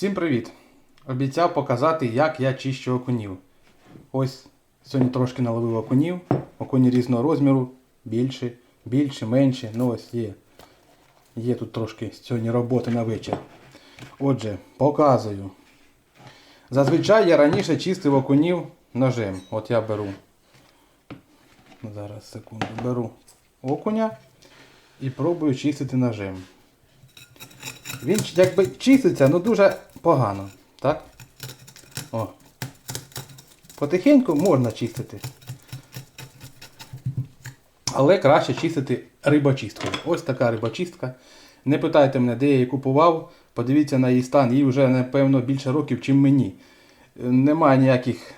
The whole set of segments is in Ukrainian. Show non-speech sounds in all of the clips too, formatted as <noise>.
Всім привіт! Обіцяв показати, як я чищу окунів. Ось сьогодні трошки наловив окунів. Окуні різного розміру, більше, більше, менше. Ну ось є. Є тут трошки сьогодні роботи на вечір. Отже, показую. Зазвичай я раніше чистив окунів ножем. От я беру. Зараз секунду. Беру окуня і пробую чистити ножем. Він якби чиститься, ну дуже погано. Так? О. Потихеньку можна чистити. Але краще чистити рибочисткою. Ось така рибочистка. Не питайте мене, де я її купував. Подивіться на її стан, їй вже, напевно, більше років, чим мені. Немає ніяких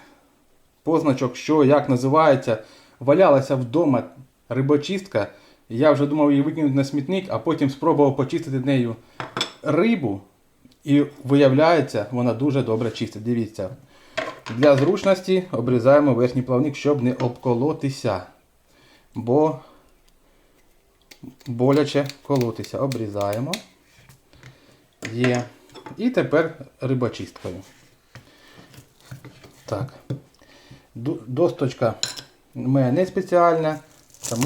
позначок, що, як називається. Валялася вдома рибочистка. Я вже думав її викинути на смітник, а потім спробував почистити нею рибу. І виявляється, вона дуже добре чистить. Дивіться. Для зручності обрізаємо верхній плавник, щоб не обколотися. Бо боляче колотися. Обрізаємо. Є. І тепер рибочисткою. Так. Досточка в мене не спеціальна, тому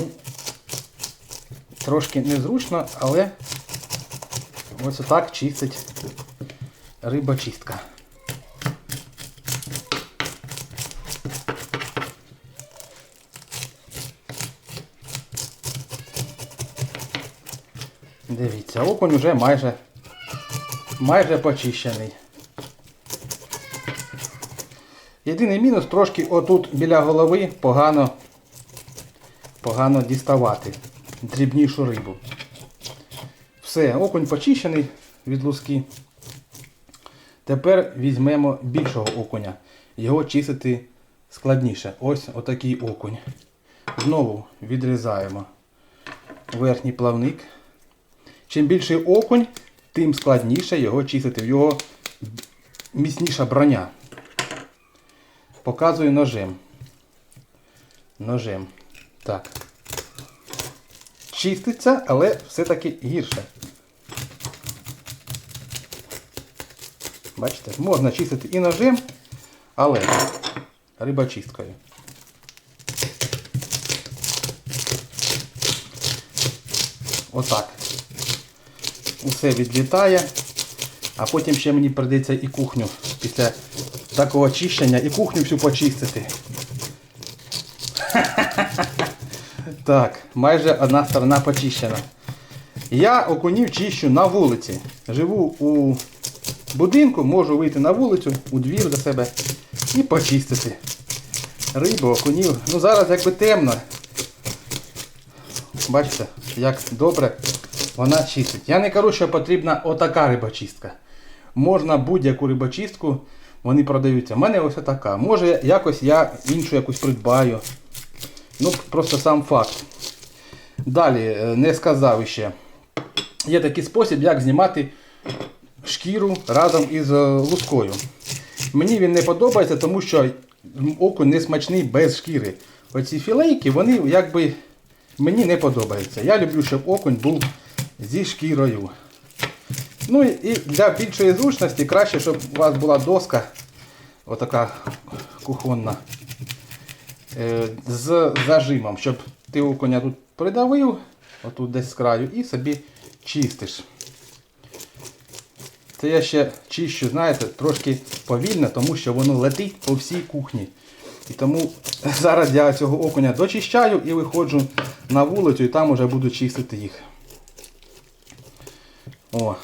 трошки незручно, але ось отак чистить рибочистка. Дивіться, окунь уже майже, майже почищений. Єдиний мінус трошки отут біля голови погано, погано діставати дрібнішу рибу. Все, окунь почищений від луски. Тепер візьмемо більшого окуня. Його чистити складніше. Ось отакий окунь. Знову відрізаємо верхній плавник. Чим більший окунь, тим складніше його чистити. В його міцніша броня. Показую ножем. Ножем. Так. Чиститься, але все-таки гірше. Бачите, можна чистити і ножем, але рибочисткою. Отак. Усе відлітає. А потім ще мені прийдеться і кухню після такого очищення і кухню всю почистити. <laughs> Так, майже одна сторона почищена. Я окунів чищу на вулиці. Живу у будинку, можу вийти на вулицю, у двір до себе і почистити. Рибу, окунів. Ну зараз якби темно. Бачите, як добре вона чистить. Я не кажу, що потрібна отака рибочистка. Можна будь-яку рибочистку, вони продаються. У мене ось така. Може якось я іншу якусь придбаю. Ну, просто сам факт. Далі, е, не сказав ще. Є такий спосіб, як знімати шкіру разом із е, лускою. Мені він не подобається, тому що окунь не смачний без шкіри. Оці філейки, вони якби мені не подобаються. Я люблю, щоб окунь був зі шкірою. Ну і для більшої зручності краще, щоб у вас була доска, отака кухонна, е, з зажимом, щоб ти окуня тут придавив, отут десь з краю, і собі чистиш. Це я ще чищу, знаєте, трошки повільно, тому що воно летить по всій кухні. І тому зараз я цього окуня дочищаю і виходжу на вулицю і там вже буду чистити їх. О.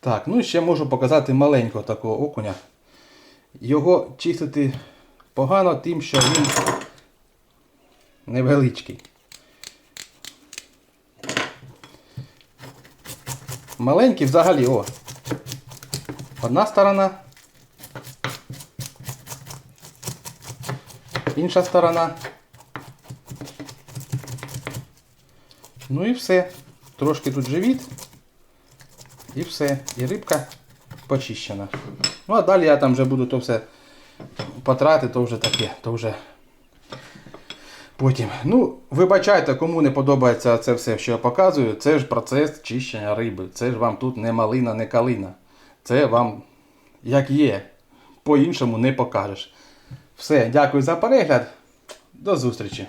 Так, ну і ще можу показати маленького такого окуня. Його чистити погано тим, що він невеличкий. Маленький взагалі, о. Одна сторона. Інша сторона. Ну і все. Трошки тут живіт. І все. І рибка почищена. Ну а далі я там вже буду то все потратити, то вже таке, то вже Потім, ну, вибачайте, кому не подобається це все, що я показую, це ж процес чищення риби. Це ж вам тут не малина, не калина. це вам як є. По-іншому не покажеш. Все, дякую за перегляд. До зустрічі!